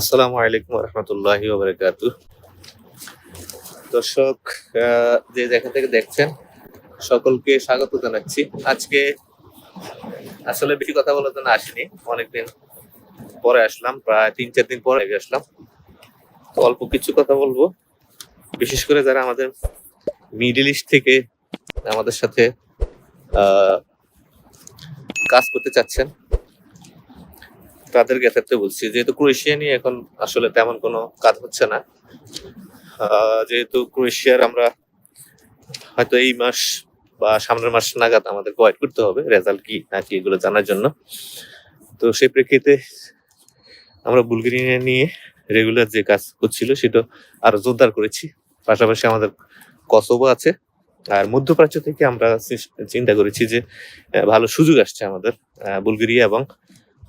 আসসালামু আলাইকুম রহমতুল্লাহ বারকাত দর্শক যে যেখান থেকে দেখছেন, সকলকে স্বাগত জানাচ্ছি। আজকে আসলে বেশি কথা বলার জন্য আসিনি, অনেকদিন পরে আসলাম, প্রায় তিন চার দিন পরে আসলাম। তো অল্প কিছু কথা বলব। বিশেষ করে যারা আমাদের মিডিল ইস্ট থেকে আমাদের সাথে কাজ করতে চাচ্ছেন তাদের ক্ষেত্রে বলছি। যেহেতু ক্রোয়েশিয়া নিয়ে এখন আসলে তেমন কোনো কাজ হচ্ছে না। যেহেতু ক্রোয়েশিয়ার আমরা হয়তো এই মাস বা সামনের মাস নাগাদ আমাদের ওয়েট করতে হবে রেজাল্ট কি না কি এগুলো জানার জন্য। তো সেই প্রেক্ষিতে আমরা বুলগেরিয়া নিয়ে রেগুলার যে কাজ হচ্ছিল সেটা আরও জোরদার করেছি। পাশাপাশি আমাদের কসোভো আছে। আর মধ্যপ্রাচ্য থেকে আমরা চিন্তা করেছি যে ভালো সুযোগ আসছে আমাদের বুলগেরিয়া এবং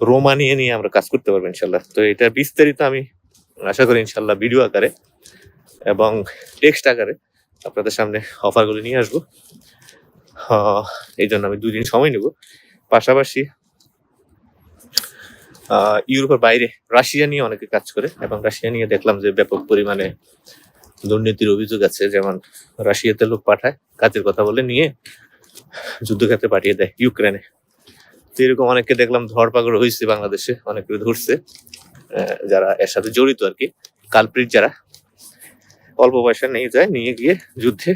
রোমানিয়া নিয়ে আমরা কাজ করতে পারব ইনশাল্লাহ। তো এটা বিস্তারিত আমি আশা করি ইনশাল্লাহ ভিডিও আকারে এবং টেক্সট আকারে আপনাদের সামনে অফারগুলো নিয়ে আসব। এই জন্য আমি দুই দিন সময় নেব। পাশাপাশি ইউরোপের বাইরে রাশিয়া নিয়ে অনেকে কাজ করে এবং রাশিয়া নিয়ে দেখলাম যে ব্যাপক পরিমাণে দুর্নীতির অভিযোগ আছে। যেমন রাশিয়াতে লোক পাঠায়, কাজের কথা বলে নিয়ে যুদ্ধক্ষেত্রে পাঠিয়ে দেয় ইউক্রেনে। তো এরকম অনেককে দেখলাম ধরপাকড় হয়েছে বাংলাদেশে অনেকে ধরছে যারা এর সাথে জড়িত আর কি কালপ্রিট যারা, অল্প পয়সা নিয়ে যায়, নিয়ে গিয়ে যুদ্ধে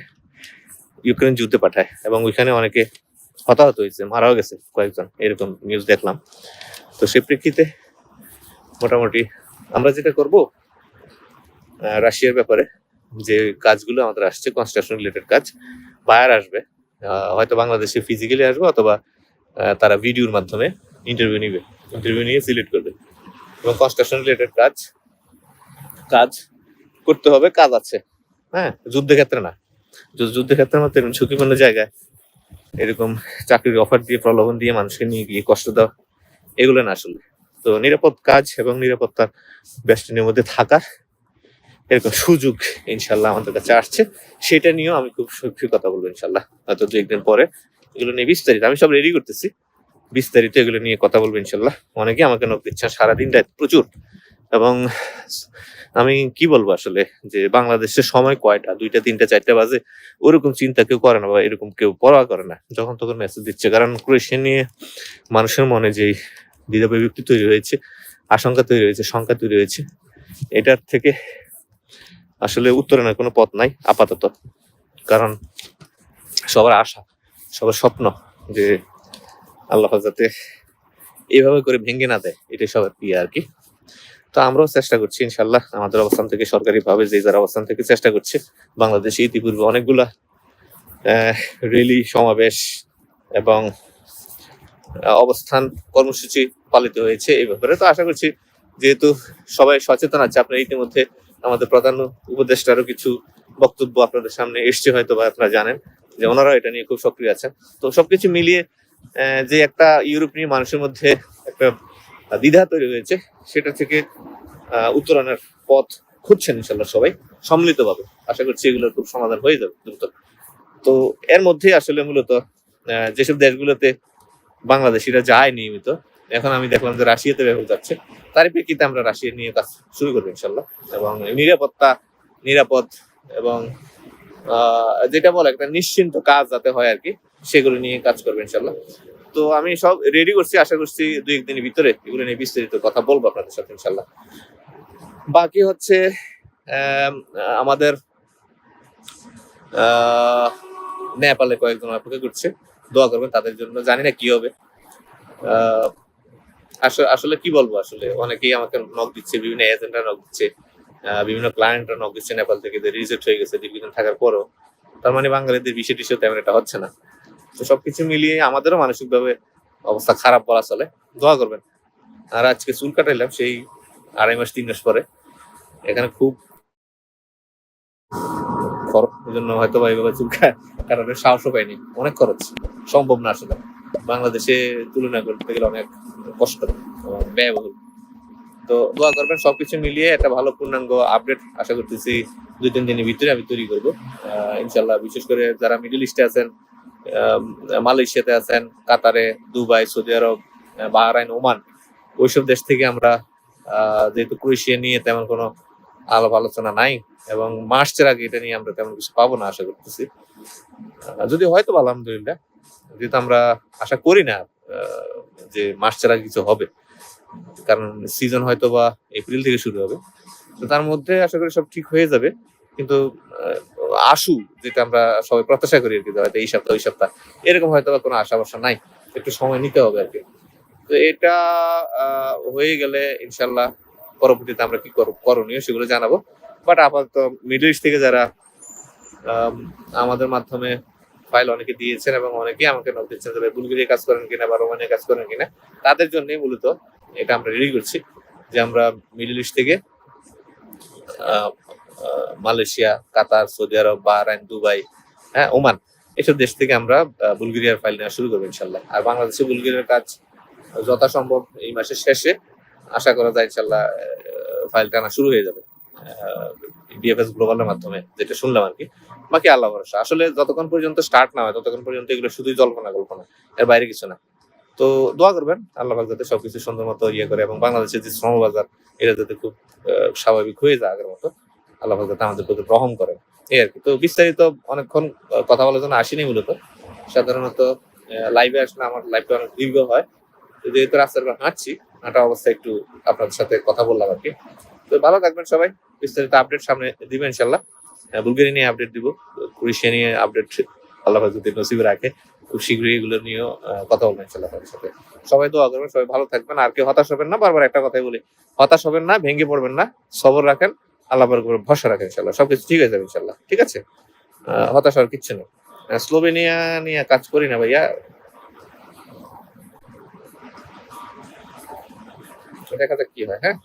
ইউক্রেন যুদ্ধে পাঠায় এবং ওইখানে অনেকে হতাহত হয়েছে, মারাও গেছে কয়েকজন, এরকম নিউজ দেখলাম। তো সে প্রেক্ষিতে মোটামুটি আমরা যেটা করব রাশিয়ার ব্যাপারে যে কাজগুলো আমাদের আসছে কনস্ট্রাকশন রিলেটেড কাজ বায়ার আসবে হয়তো বাংলাদেশে ফিজিক্যালি আসবে অথবা তারা ভিডিওর মাধ্যমে ইন্টারভিউ নিবে। ইন্টারভিউ নিয়ে সিলেক্ট করবে। এবং কনস্ট্রাকশন রিলেটেড কাজ কাজ করতে হবে, কাজ আছে। হ্যাঁ যুদ্ধক্ষেত্রে না। যু- যুদ্ধক্ষেত্রের মধ্যে এরকম ঝুঁকিপূর্ণ জায়গায়। এরকম চাকরির অফার দিয়ে, প্রলোভন দিয়ে মানুষকে নিয়ে গিয়ে কষ্ট দেওয়া, এগুলো না আসলে। তো নিরাপদ কাজ এবং নিরাপত্তার বেষ্টনীর মধ্যে থাকার এরকম সুযোগ ইনশাল্লাহ আমাদের কাছে আসছে। সেটা নিয়েও আমি খুব সত্যি কথা বলব ইনশাল্লাহ। হয়তো দু একদিন পরে এগুলো নিয়ে বিস্তারিত, আমি সব রেডি করতেছি। বিস্তারিত এগুলো নিয়ে কথা বলব ইনশাল্লাহ। অনেকে আমাকে নক দিচ্ছে, সারাদিন প্রচুর। এবং আমি কি বলব আসলে, যে বাংলাদেশের সময় কয়টা? দুইটা, তিনটা, চারটা বাজে, ওরকম চিন্তা কেউ করে না বা এরকম কেউ পরোয়া করে না। যখন তখন মেসেজ দিচ্ছে। কারণ ক্রোয়েশিয়া নিয়ে মানুষের মনে যে দ্বিধা বিভক্তি তৈরি হয়েছে, আশঙ্কা তৈরি হয়েছে, শঙ্কা তৈরি হয়েছে, এটার থেকে আসলে উত্তরণের কোনো পথ নাই, আপাতত। কারণ সবার আশা সবার স্বপ্ন যে আল্লাহ যাতে এইভাবে করে ভেঙে না দেয়, এটাই সবার প্রিয় আর কি। তো আমরাও চেষ্টা করছি ইনশাল্লাহ আমাদের অবস্থান থেকে সরকারি ভাবে যে যার অবস্থান থেকে চেষ্টা করছে, বাংলাদেশে ইতিপূর্বে অনেকগুলা রেলি, সমাবেশ এবং অবস্থান কর্মসূচি পালিত হয়েছে এই ব্যাপারে। তো আশা করছি যেহেতু সবাই সচেতন আছে, আপনারা ইতিমধ্যে আমাদের প্রধান উপদেষ্টারও কিছু বক্তব্য আপনাদের সামনে এসছে হয়তো বা আপনারা জানেন। যে ওনারাও এটা নিয়ে খুব সক্রিয় আছেন। তো সবকিছু মিলিয়ে যে একটা ইউরোপ নিয়ে মানুষের মধ্যে একটা দ্বিধা তৈরি হয়েছে, সেটা থেকে উত্তরণের পথ খুঁজছেন ইনশাল্লাহ সবাই, সম্মিলিতভাবে। আশা করছি এগুলোর খুব সমাধান হয়ে যাবে দ্রুত। তো এর মধ্যে আসলে মূলত যেসব দেশগুলোতে বাংলাদেশিরা যায় নিয়মিত, এখন আমি দেখলাম যে রাশিয়াতে ব্যাপক যাচ্ছে তারই প্রেক্ষিতে আমরা রাশিয়া নিয়ে কাজ শুরু করব ইনশাল্লাহ এবং নিরাপত্তা, নিরাপদ এবং যেটা বলে একটা নিশ্চিন্ত কাজ যাতে হয় আর কি সেগুলো নিয়ে কাজ করব ইনশাল্লাহ তো আমি সব রেডি করছি আশা করছি দুই একদিনের ভিতরে এগুলো নিয়ে বিস্তারিত কথা বলব আপনাদের সাথে ইনশাল্লাহ বাকি হচ্ছে আম, আমাদের নেপালে কয়েকজন অপেক্ষা করছে। দোয়া করবেন তাদের জন্য জানি না কি হবে। আসলে আসলে কি বলব আসলে অনেকেই আমাকে নক দিচ্ছে বিভিন্ন এজেন্টরা নক দিচ্ছে। বিভিন্ন ক্লায়েন্টরা নক দিচ্ছে নেপাল থেকে রিজেক্ট হয়ে গেছে দীর্ঘদিন থাকার পরও। তার মানে বাঙালিদের বিষয় টিষয় তেমন এটা হচ্ছে না। তো সবকিছু মিলিয়ে আমাদেরও মানসিকভাবে অবস্থা খারাপ বলা চলে। দোয়া করবেন। আর আজকে চুল কাটাইলাম সেই আড়াই মাস, তিন মাস পরে। এখানে খুব খরচ জন্য হয়তো বা এইভাবে চুল কাটানোর সাহসও পাইনি। অনেক খরচ। সম্ভব না আসলে। বাংলাদেশে তুলনা করতে গেলে অনেক কষ্ট ব্যয়বহুল। তো দোয়া করবেন, সবকিছু মিলিয়ে একটা ভালো পূর্ণাঙ্গ আপডেট আশা করতেছি দুই, তিন দিনের ভিতরে আমি তৈরি করব। ইনশাল্লাহ বিশেষ করে যারা মিডল ইস্টে আছেন মালয়েশিয়াতে আছেন, কাতারে, দুবাই, সৌদি আরব বাহরাইন, ওমান, ওইসব দেশ থেকে আমরা যেহেতু ক্রোয়েশিয়া নিয়ে তেমন কোনো আলাপ আলোচনা নাই এবং মার্চের আগে এটা নিয়ে আমরা তেমন কিছু পাবো না আশা করতেছি। যদি হয়তো আলহামদুলিল্লাহ, যেহেতু আমরা আশা করি না যে মার্চের আগে কিছু হবে কারণ সিজন হয়তো বা এপ্রিল থেকে শুরু হবে। তো তার মধ্যে আশা করি সব ঠিক হয়ে যাবে। কিন্তু আশু যেটা আমরা সবাই প্রত্যাশা করি আর কি হয়তো এই সপ্তাহ, ওই সপ্তাহ। এরকম হয়তো বা কোনো আশা ভরসা নাই। একটু সময় নিতে হবে আর কি। তো এটা হয়ে গেলে ইনশাল্লাহ পরবর্তীতে আমরা কি করণীয় সেগুলো জানাব। বাট আপাতত মিডল ইস্ট থেকে যারা আমাদের মাধ্যমে ফাইল অনেকে দিয়েছেন এবং অনেকেই আমাকে নোট দিচ্ছেন যারা বুলগেরিয়া কাজ করেন কিনা বা রোমানিয়া কাজ করেন কিনা? তাদের জন্যই মূলত এটা আমরা রেডি করছি যে আমরা মিডল ইস্ট থেকে মালয়েশিয়া, কাতার, সৌদি আরব, বাহরাইন, দুবাই হ্যাঁ ওমান, এসব দেশ থেকে আমরা বুলগেরিয়ার ফাইল নেওয়া শুরু করব ইনশাল্লাহ। আর বাংলাদেশে বুলগেরিয়ার কাজ যথাসম্ভব এই মাসের শেষে, আশা করা যায় ইনশাল্লাহ ফাইল টানা শুরু হয়ে যাবে। ডিএফএস গ্লোবালের মাধ্যমে, যেটা শুনলাম আর কি। বাকি আল্লাহ ভরসা। আসলে যতক্ষণ পর্যন্ত স্টার্ট না হয়, ততক্ষণ পর্যন্ত এগুলো শুধুই জল্পনা কল্পনা। এর বাইরে কিছু না। তো দোয়া করবেন, আল্লাহ পাক যাতে সবকিছু সুন্দর মতো ইয়ে করে এবং বাংলাদেশের যে শ্রমবাজার এটা যাতে খুব স্বাভাবিক হয়ে যায় আগের মতো। আল্লাহ পাক যাতে আমাদের প্রতি রহম করেন। এই আর কি। তো বিস্তারিত অনেকক্ষণ কথা বলার জন্য আসিনি মূলত। সাধারণত লাইভে আসলে আমার লাইভটা অনেক দীর্ঘ হয়। যেহেতু রাস্তার হাঁটছি হাঁটা অবস্থায় একটু আপনাদের সাথে কথা বললাম আর কি। তো ভালো থাকবেন সবাই। বিস্তারিত আপডেট সামনে দিবেন ইনশাল্লাহ আহ, বুলগেরিয়া নিয়ে আপডেট দিব ক্রোয়েশিয়া নিয়ে আপডেট আল্লাহ যদি নসিবে রাখে। খুব শীঘ্রই এগুলো নিয়েও কথা বলবেন ইনশাল্লাহ সাথে। সবাই দোয়া করবেন সবাই ভালো থাকবেন। আর কেউ হতাশ হবেন না বারবার একটা কথাই বলি হতাশ হবেন না ভেঙে পড়বেন না সবর রাখেন আল্লাহ উপর ভরসা রাখেন ইনশাল্লাহ সবকিছু ঠিক হয়ে যাবে ইনশাল্লাহ ঠিক আছে? হতাশ হওয়ার কিচ্ছু নেই। স্লোভেনিয়া নিয়ে কাজ করি না ভাইয়া। দেখা যাক কি হয় হ্যাঁ?